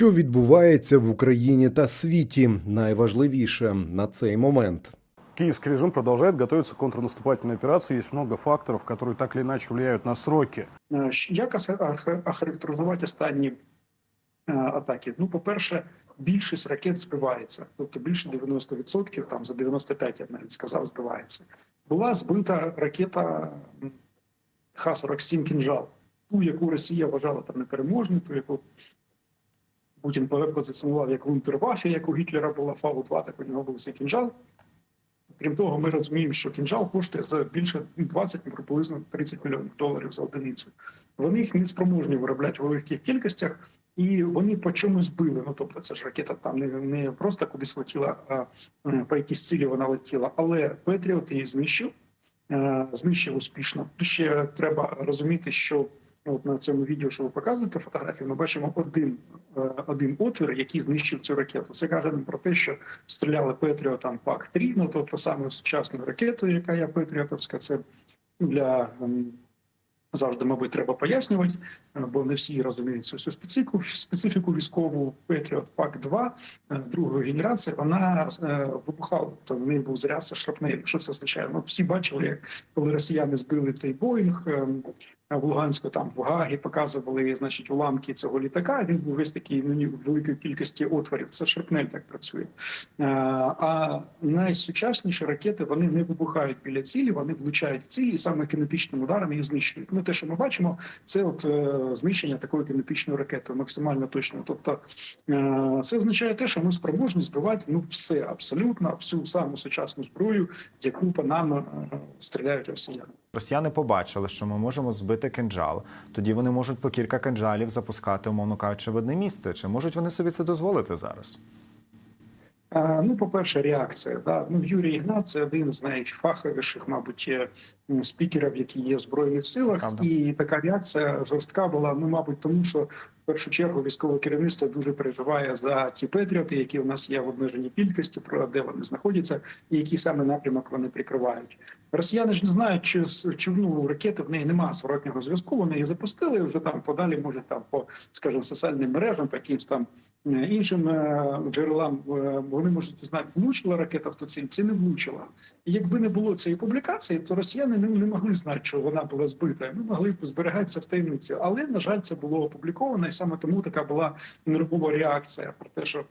Що відбувається в Україні та світі? Найважливіше на цей момент. Киевский режим продолжает готовиться к контрнаступательной операции. Есть много факторов, которые так или иначе влияют на сроки. Е, Як оха- оха- охарактеризувати останні е, атаки? Ну, по-перше, більшість ракет збивається, тобто більше 90%, там за 95, я б навіть сказав, збивається. Була збита ракета м, Х-47 «Кінжал», ту, яку Росія вважала там непереможною, ту, яку Путін позиціонував як Вунтерваффе, як у Гітлера була Фау-2, так у нього був цей кінжал. Крім того, ми розуміємо, що кінжал коштує за більше 20, ну, приблизно 30 мільйонів доларів за одиницю. Вони їх не спроможні виробляти в великих кількостях, і вони по чомусь били. Ну тобто, це ж ракета там не, не просто кудись летіла, а по якійсь цілі вона летіла. Але Петріот її знищив, е, знищив успішно. Ще треба розуміти, що от на цьому відео, що ви показуєте фотографії, ми бачимо один, е, один отвір, який знищив цю ракету. Це каже про те, що стріляли Петріотом ПАК-3, ну тобто саме сучасною ракетою, яка є Петріотовська. Це для ем, завжди, мабуть, треба пояснювати, е, бо не всі розуміють цю специфіку, специфіку військову Петріот ПАК-2 е, другої генерації. Вона вибухала, то в неї був заряд шрапнель. Що це означає? Ну всі бачили, як коли росіяни збили цей Боїнг. В Луганську, там в Гагі показували, значить, уламки цього літака. Він був весь такий ну, великої кількості отворів. Це шрапнель так працює. А, а найсучасніші ракети вони не вибухають біля цілі, вони влучають в цілі і саме кинетичним ударом її знищують. Ну те, що ми бачимо, це от е, знищення такої кинетичної ракети, максимально точно. Тобто е, це означає те, що ми спроможні збивати ну все абсолютно, всю саму сучасну зброю, яку по нам е, стріляють росіяни. Росіяни побачили, що ми можемо збити кинджал. Тоді вони можуть по кілька кинджалів запускати, умовно кажучи, в одне місце. Чи можуть вони собі це дозволити зараз? Ну, по-перше, реакція. Да. Ну, Юрій Ігнат це один з найфаховіших, мабуть, спікерів, які є в збройних силах, Правда. і така реакція жорстка була. Ну, мабуть, тому що в першу чергу військове керівництво дуже переживає за ті петріоти, які у нас є в обмеженій кількості, про де вони знаходяться, і який саме напрямок вони прикривають. Росіяни ж не знають, чи, с- чи ну, ракети в неї немає зворотнього зв'язку. Вони її запустили вже там подалі, може там по скажімо, соціальним мережам, по якимсь там іншим е, джерелам. е, Вони можуть знати, влучила ракета в ту ціль, чи не влучила. І якби не було цієї публікації, то росіяни не, не могли знати, що вона була збита. Ми могли зберігатися в таємниці. Але на жаль, це було опубліковано, і саме тому така була нервова реакція про те, що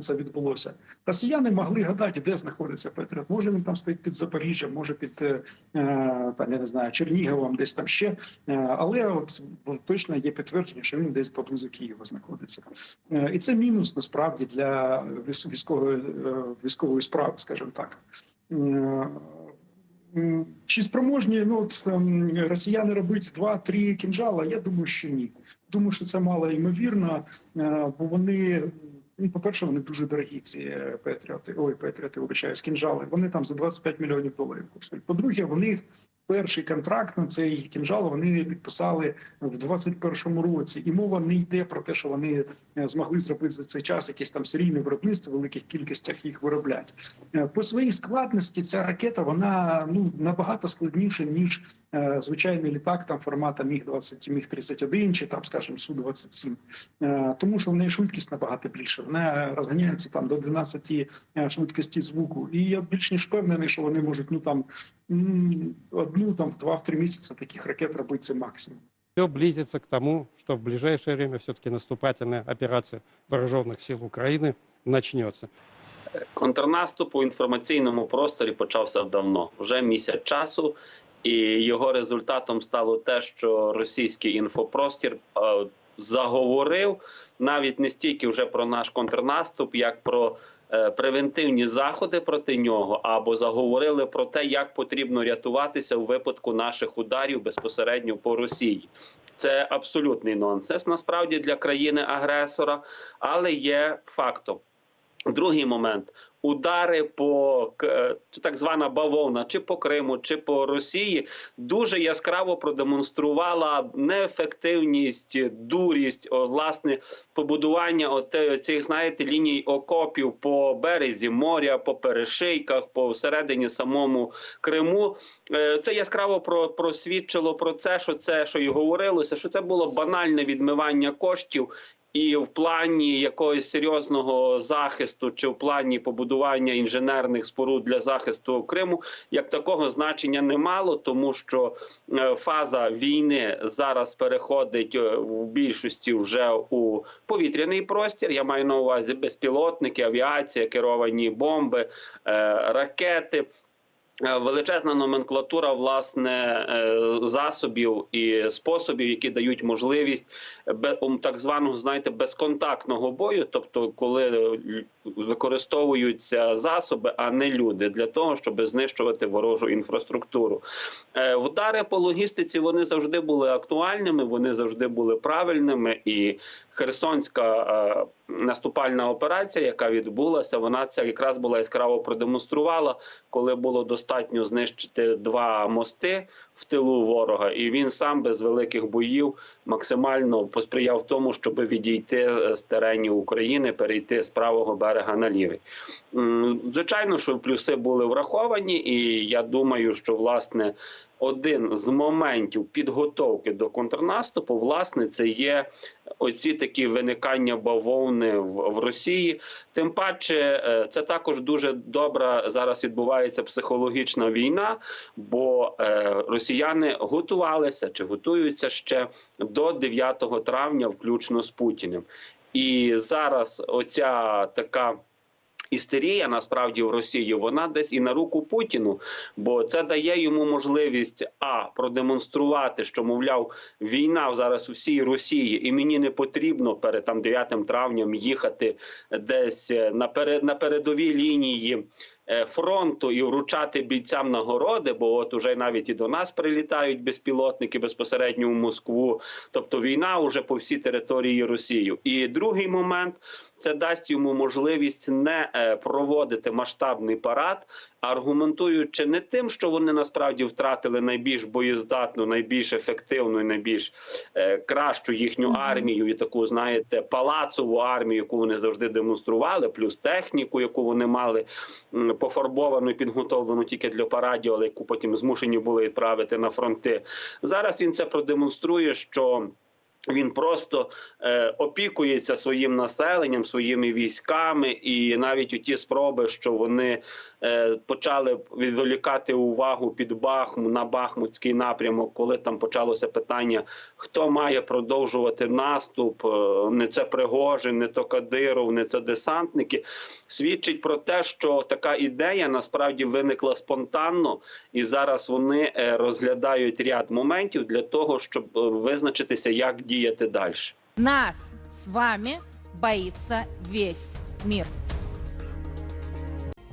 це відбулося. Росіяни могли гадати, де знаходиться Петріот. Може він там стоїть під Запоріжжям, може під е, е, там я не знаю Черніговом, десь там ще. Е, але от от точно є підтвердження, що він десь поблизу Києва знаходиться. І це мінус насправді для військової військової справи, скажімо так. Чи спроможні ну от ем, росіяни робити два-три кінжала? Я думаю, що ні. Думаю, що це мало ймовірно, бо вони. Ну, по-перше, вони дуже дорогі, ці патріоти, Петріоти. Ой, Петріоти, вибачаюсь, кінжали. Вони там за 25 мільйонів доларів коштують. По-друге, вони них перший контракт на цей кінжал вони підписали в 21-му році. І мова не йде про те, що вони е, змогли зробити за цей час якесь там серійне виробництво в великих кількостях їх вироблять. Е, По своїй складності ця ракета вона ну набагато складніша ніж е, звичайний літак там формата Міг 20 Міг 31 чи там, скажімо, Су 27 Е, тому що в неї швидкість набагато більше. Вона розганяється там до 12 е, швидкості звуку. І я більш ніж впевнений, що вони можуть ну там м, одну там в два-три місяці таких ракет робити максимум. Все близится к тому, что в ближайшее время все-таки наступательная операция вооруженных сил Украины начнется. Контрнаступ у інформаційному просторі почався давно, вже місяць часу, і його результатом стало те, що російський інфопростір заговорив навіть не стільки вже про наш контрнаступ, як про превентивні заходи проти нього, або заговорили про те, як потрібно рятуватися у випадку наших ударів безпосередньо по Росії. Це абсолютний нонсенс насправді для країни-агресора, але є фактом. Другий момент удари по е, так звана бавовна, чи по Криму, чи по Росії дуже яскраво продемонструвала неефективність, дурість, о, власне, побудування цих, знаєте, ліній окопів по березі моря, по перешийках, по всередині самому Криму. Е, Це яскраво просвідчило про це, що це, що і говорилося, що це було банальне відмивання коштів. І в плані якогось серйозного захисту чи в плані побудування інженерних споруд для захисту Криму як такого значення не мало, тому що е, фаза війни зараз переходить е, в більшості вже у повітряний простір. Я маю на увазі безпілотники, авіація, керовані бомби, е, ракети. Е, Величезна номенклатура власне е, засобів і способів, які дають можливість ум, так званого знаєте безконтактного бою, тобто коли е, використовуються засоби, а не люди, для того, щоб знищувати ворожу інфраструктуру. Е, Удари по логістиці вони завжди були актуальними, вони завжди були правильними і. Херсонська е, наступальна операція, яка відбулася, вона це якраз була яскраво продемонструвала, коли було достатньо знищити два мости в тилу ворога, і він сам без великих боїв максимально посприяв тому, щоб відійти е, з теренів України, перейти з правого берега на лівий. Звичайно, що плюси були враховані, і я думаю, що власне. Один з моментів підготовки до контрнаступу, власне, це є оці такі виникання бавовни в, в Росії. Тим паче, е, це також дуже добра зараз відбувається психологічна війна, бо е, росіяни готувалися чи готуються ще до 9 травня, включно з Путіним. І зараз оця така. Істерія насправді в Росії вона десь і на руку Путіну, бо це дає йому можливість а продемонструвати, що мовляв війна зараз у всій Росії, і мені не потрібно перед там 9 травням їхати десь е, на перед на передовій лінії фронту і вручати бійцям нагороди. Бо от уже навіть і до нас прилітають безпілотники безпосередньо в Москву. Тобто війна вже по всій території Росії. І другий момент це дасть йому можливість не е, проводити масштабний парад, аргументуючи не тим, що вони насправді втратили найбільш боєздатну, найбільш ефективну і найбільш е, кращу їхню армію, і таку, знаєте, палацову армію, яку вони завжди демонстрували, плюс техніку, яку вони мали пофарбовану і підготовлену тільки для парадів, але яку потім змушені були відправити на фронти. Зараз він це продемонструє, що. Він просто е, опікується своїм населенням, своїми військами, і навіть у ті спроби, що вони почали відволікати увагу під Бахму на Бахмутський напрямок, коли там почалося питання, хто має продовжувати наступ, е, не це Пригожин, не то Кадиров, не це десантники, свідчить про те, що така ідея насправді виникла спонтанно, і зараз вони е, розглядають ряд моментів для того, щоб е, визначитися, як діяти далі. Нас с вами боится весь мир.